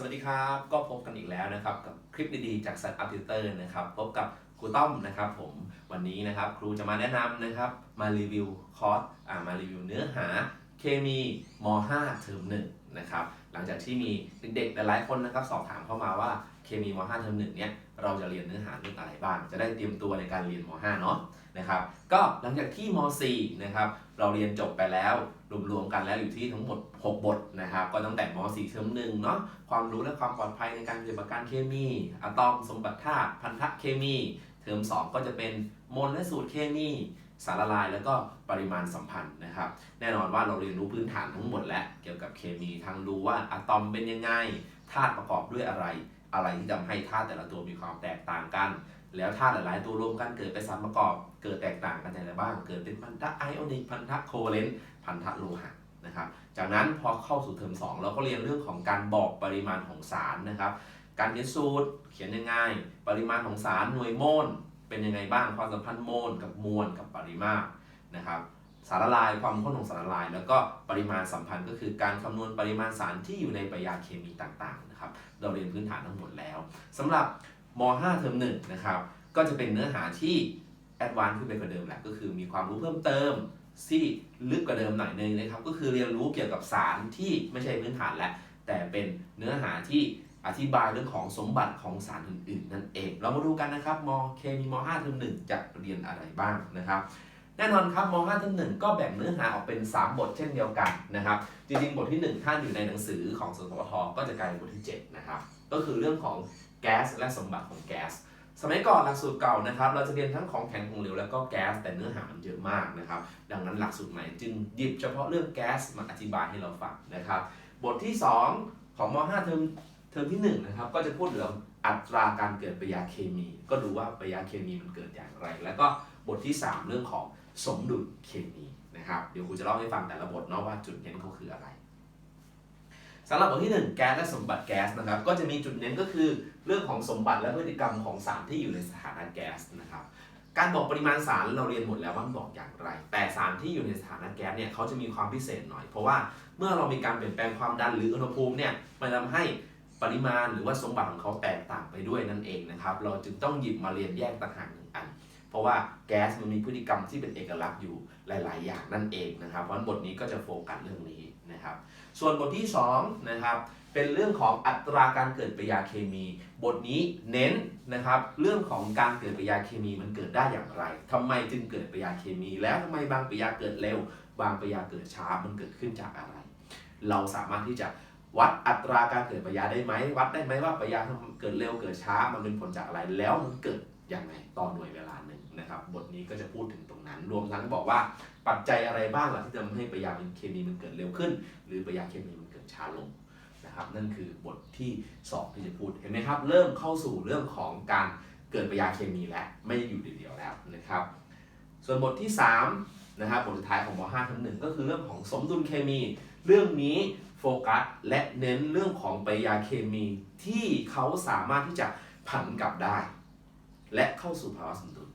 สวัสดีครับ ก็พบกันอีกแล้วนะครับ กับคลิปดีๆจากสัตว์อัพติวเตอร์นะครับ พบกับครูต้อมนะครับผมวันนี้นะครับครูจะมาแนะนำนะครับ มารีวิวคอร์สอ่ามารีวิวเนื้อหาเคมีม .5 เทอม1นะครับ หลังจากที่มีเด็กๆหลายๆคนนะครับ สอบถามเข้ามาว่า เคมีม .5 เทอม1เนี่ยเราจะเรียนเนื้อหาเรื่องอะไรบ้าง จะได้เตรียมตัวในการเรียนม .5 เนาะนะครับก็หลังจากที่ม .4 นะครับเราเรียนจบไปแล้วรวมๆกันแล้วอยู่ที่ทั้งหมด 6 บทนะครับก็ตั้งแต่ม .4 เทอมหนึ่งเนาะความรู้และความปลอดภัยในการปฏิบัติการเคมีอะตอมสมบัติธาตุพันธะเคมี เทอม 2 ก็จะเป็นมลและสูตรเคมีสารละลายแล้วก็ปริมาณสัมพันธ์นะครับ แน่นอนว่าเราเรียนรู้พื้นฐานทั้งหมดแล้วเกี่ยวกับเคมีทั้งรู้ว่าอะตอมเป็นยังไงธาตุประกอบด้วยอะไร อะไรที่ทำให้ธาตุแต่ละตัวมีความแตกต่างกัน แล้วธาตุหลายๆตัวรวมกันเกิดเป็นสารประกอบ เกิดแตกต่างกันอย่างไรบ้าง เกิดเป็นพันธะไอออนิกพันธะโคเวเลนต์พันธะโลหะนะครับ จากนั้นพอเข้าสู่เทอม2เราก็เรียนเรื่องของการบอกปริมาณของสารนะครับ การเขียนสูตรเขียนยังไง ปริมาณของสารหน่วยโมลเป็นยังไงบ้าง ความสัมพันธ์โมลกับมวลกับปริมาตรนะครับ สารละลายความข้นของสารละลาย แล้วก็ปริมาณสัมพันธ์ก็คือการคำนวณปริมาณสารที่อยู่ในปริยาเคมีต่างๆนะครับเราเรียนพื้นฐานทั้งหมดแล้วสำหรับม .5 เทอม1นะครับก็จะเป็นเนื้อหาที่แอดวานซ์ขึ้นไปกว่าเดิมแหละก็คือมีความรู้เพิ่มเติมที่ลึกกว่าเดิมหน่อยนึงนะครับก็คือเรียนรู้เกี่ยวกับสารที่ไม่ใช่พื้นฐานแล้วแต่เป็นเนื้อหาที่อธิบายเรื่องของสมบัติของสารอื่นๆ นั่นเอง เรามาดูกันนะครับมเคมีม 5 เทอม1จะเรียนอะไรบ้างนะครับ แน่นอนครับม5เทอม1ก็แบ่งเนื้อหาออกเป็น 3 บทเช่นเดียวกันนะครับ จริงๆ บทที่1ท่านอยู่ในหนังสือของสสทก็จะกลายเป็นบทที่ 7 นะครับ ก็คือเรื่องของแก๊สและสมบัติของแก๊สสมัยก่อนหลักสูตรเก่านะครับเราจะเรียนทั้งของแข็งของเหลวแล้วก็แก๊สแต่เนื้อหามันเยอะมากนะครับดังนั้นหลักสูตรใหม่จึงหยิบเฉพาะเรื่องแก๊สมาอธิบายให้เราฟังนะครับบทที่ 2 ของม .5 เทอมเทอมที่1นะครับก็จะพูดเรื่องอัตราการเกิดปฏิกิริยาเคมี ก็ดูว่าปฏิกิริยาเคมีมันเกิดอย่างไร แล้วก็บทที่ 3 เรื่องของ สมดุลเคมีนะครับเดี๋ยวครูจะเล่าให้ฟังแต่ละบทเนาะว่าจุดเน้นเขาคืออะไรสำหรับบทที่ 1 แก๊สและสมบัติแก๊สนะครับก็จะมีจุดเน้นก็คือเรื่องของสมบัติและพฤติกรรมของสารที่อยู่ในสถานะแก๊สนะครับการบอกปริมาณสารเราเรียนหมดแล้วว่าบอกอย่างไร แต่สารที่อยู่ในสถานะแก๊สเนี่ยเขาจะมีความพิเศษหน่อย เพราะว่าเมื่อเรามีการเปลี่ยนแปลงความดันหรืออุณหภูมิเนี่ยมันทำให้ปริมาณหรือว่าสมบัติของเขาแตกต่างไปด้วยนั่นเองนะครับเราจึงต้องหยิบมาเรียนแยกต่างหากหนึ่งอัน เพราะว่าแก๊สมันมีพฤติกรรมที่เป็นเอกลักษณ์อยู่หลาย ๆ อย่างนั่นเองนะครับเพราะฉะนั้นบทนี้ก็จะโฟกัสเรื่องนี้นะครับ ส่วนบทที่สองนะครับเป็นเรื่องของอัตราการเกิดปฏิกิริยาเคมี บทนี้เน้นนะครับเรื่องของการเกิดปฏิกิริยาเคมีมันเกิดได้อย่างไรทำไมจึงเกิดปฏิกิริยาเคมี แล้วทำไมบางปฏิกิริยาเกิดเร็ว บางปฏิกิริยาเกิดช้ามันเกิดขึ้นจากอะไร เราสามารถที่จะวัดอัตราการเกิดปฏิกิริยาได้ไหมวัดได้ไหมว่าปฏิกิริยาเกิดเร็วเกิดช้ามันเป็นผลจากอะไรแล้วมันเกิด อย่างไรต่อหน่วยเวลาหนึ่งนะครับ บทนี้ก็จะพูดถึงตรงนั้น รวมทั้งบอกว่าปัจจัยอะไรบ้างล่ะที่ทำให้ปยาเคมีมันเกิดเร็วขึ้น หรือปยาเคมีมันเกิดช้าลงนะครับ นั่นคือบทที่ 2 ที่จะพูดเห็นไหมครับ เริ่มเข้าสู่เรื่องของการเกิดปยาเคมีแล้วไม่ได้อยู่เดียวแล้วนะครับ ส่วนบทที่3นะครับบทสุดท้ายของม .5 ทั้งหนึ่งก็คือเรื่องของสมดุลเคมี เรื่องนี้โฟกัสและเน้นเรื่องของปยาเคมีที่เขาสามารถที่จะผันกลับได้ และเข้าสู่ภาวะสมดุล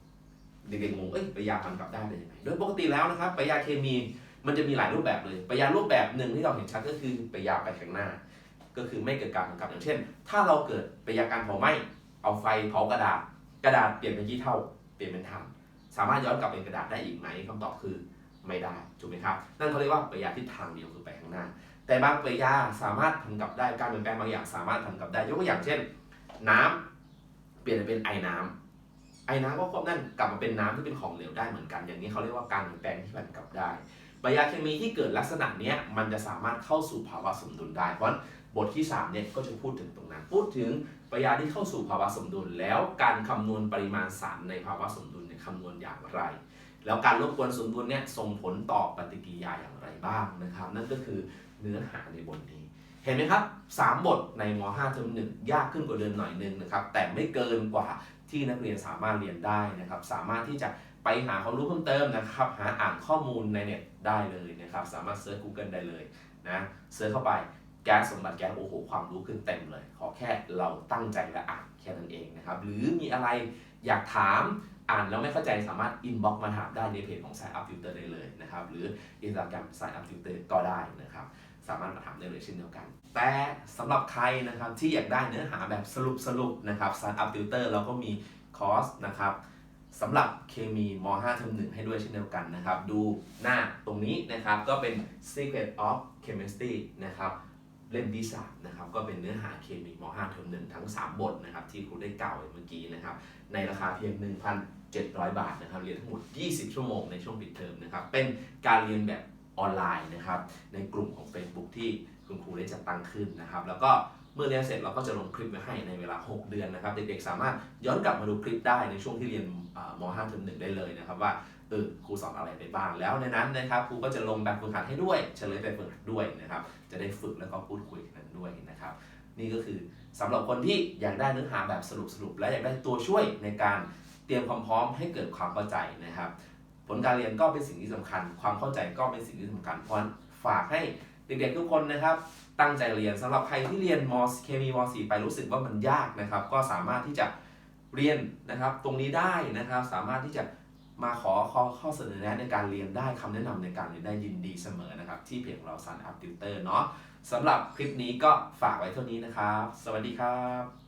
เด็กๆงงเอ้ยปยาผันกลับได้เป็นยังไงโดยปกติแล้วนะครับปยาเคมีมันจะมีหลายรูปแบบเลยปยารูปแบบหนึ่งที่เราเห็นชัดก็คือปยาไปข้างหน้า ก็คือไม่เกิดการผันกลับอย่างเช่น ถ้าเราเกิดปยาการเผาไหม้เอาไฟเผากระดาษ กระดาษเปลี่ยนเป็นกี่เท่า เปลี่ยนเป็นถ่านสามารถย้อนกลับเป็นกระดาษได้อีกไหมคำตอบคือไม่ได้ถูกไหมครับนั่นเขาเรียกว่าปยาทิศทางเดียวคือไปข้างหน้า แต่บางปยาสามารถผันกลับได้การเปลี่ยนแปลงบางอย่างสามารถผันกลับได้ยกตัวอย่างเช่น น้ำเปลี่ยนเป็นไอน้ำ ไอ้น้ำก็ควบนั่นกลับมาเป็นน้ำที่เป็นของเหลวได้เหมือนกัน อย่างนี้เขาเรียกว่าการเปลี่ยนแปลงที่ผันกลับได้ปริยาเคมีที่เกิดลักษณะเนี้ยมันจะสามารถเข้าสู่ภาวะสมดุลได้ เพราะบทที่3เนี่ยก็จะพูดถึงตรงนั้น พูดถึงปริยาที่เข้าสู่ภาวะสมดุล แล้วการคำนวณปริมาณสารในภาวะสมดุลเนี่ยคำนวณอย่างไร แล้วการรบกวนสมดุลเนี่ยส่งผลต่อปฏิกิริยาอย่างไรบ้างนะครับ นั่นก็คือเนื้อหาในบทนี้ เห็นไหมครับ 3 บทในม .5 เทอม1ยากขึ้นกว่าเดิมหน่อยนึงนะครับ แต่ไม่เกินกว่า ที่นักเรียนสามารถเรียนได้นะครับ สามารถที่จะไปหาความรู้เพิ่มเติมนะครับ หาอ่านข้อมูลในเน็ตได้เลยนะครับ สามารถเซิร์ช Google ได้เลยนะเซิร์ชเข้าไปแก๊สสมบัติแก๊สโอ้โหความรู้ขึ้นเต็มเลย ขอแค่เราตั้งใจและอ่านแค่นั้นเองนะครับ หรือมีอะไร อยากถามอ่านแล้วไม่เข้าใจสามารถอินบ็อกมาถามได้ในเพจของ s าย Up Filter ได้เลยนะครับหรือ Instagram s าย Up Filter ก็ได้นะครับสามารถมาทำได้เลยเช่นเดียวกัน แต่สำหรับใครนะครับที่อยากได้เนื้อหาแบบสรุปสรุปนะครับ Startup Tutor เราก็มีคอร์สนะครับสำหรับเคมีม .5 เทอม1ให้ด้วยเช่นเดียวกันนะครับ ดูหน้าตรงนี้นะครับก็เป็น Secret of Chemistry นะครับ เล่มที่3นะครับก็เป็นเนื้อหาเคมีม .5 เทอม1ทั้ง 3 บทนะครับที่ครูได้กล่าวไว้เมื่อกี้นะครับในราคาเพียง 1,700 บาทนะครับเรียนทั้งหมด 20 ชั่วโมงในช่วงปิดเทอมนะครับเป็นการเรียนแบบออนไลน์นะครับในกลุ่มของ Facebook ที่คุณครูได้จัดตั้งขึ้นนะครับแล้วก็เมื่อเรียนเสร็จเราก็จะลงคลิปไว้ให้ในเวลา 6 เดือนนะครับ เด็กๆ สามารถย้อนกลับมาดูคลิปได้ในช่วงที่เรียนอ่าม5 เทอม1ได้เลยนะครับว่า ออครูสอนอะไรไปบ้างแล้วในนั้นนะครับครูก็จะลงแบบฝึกหัดให้ด้วย เฉลยแบบฝึกหัดด้วยนะครับ จะได้ฝึกแล้วก็พูดคุยกันด้วยนะครับ นี่ก็คือสำหรับคนที่อยากได้เนื้อหาแบบสรุปสรุปและอยากได้ตัวช่วยในการเตรียมความพร้อมให้เกิดความเข้าใจนะครับ ผลการเรียนก็เป็นสิ่งที่สำคัญ ความเข้าใจก็เป็นสิ่งที่สำคัญเพราะฝากให้เด็กๆทุกคนนะครับ ตั้งใจเรียนสำหรับใครที่เรียนมเคมีม .4 ไปรู้สึกว่ามันยากนะครับ ก็สามารถที่จะเรียนนะครับ ตรงนี้ได้นะครับ สามารถที่จะ มาขอข้อข้อเสนอแนะในการเรียนได้คำแนะนำในการเรียนได้ยินดีเสมอนะครับ ที่เพจของเราซันอัพติวเตอร์เนาะสำหรับคลิปนี้ก็ฝากไว้เท่านี้นะครับ สวัสดีครับ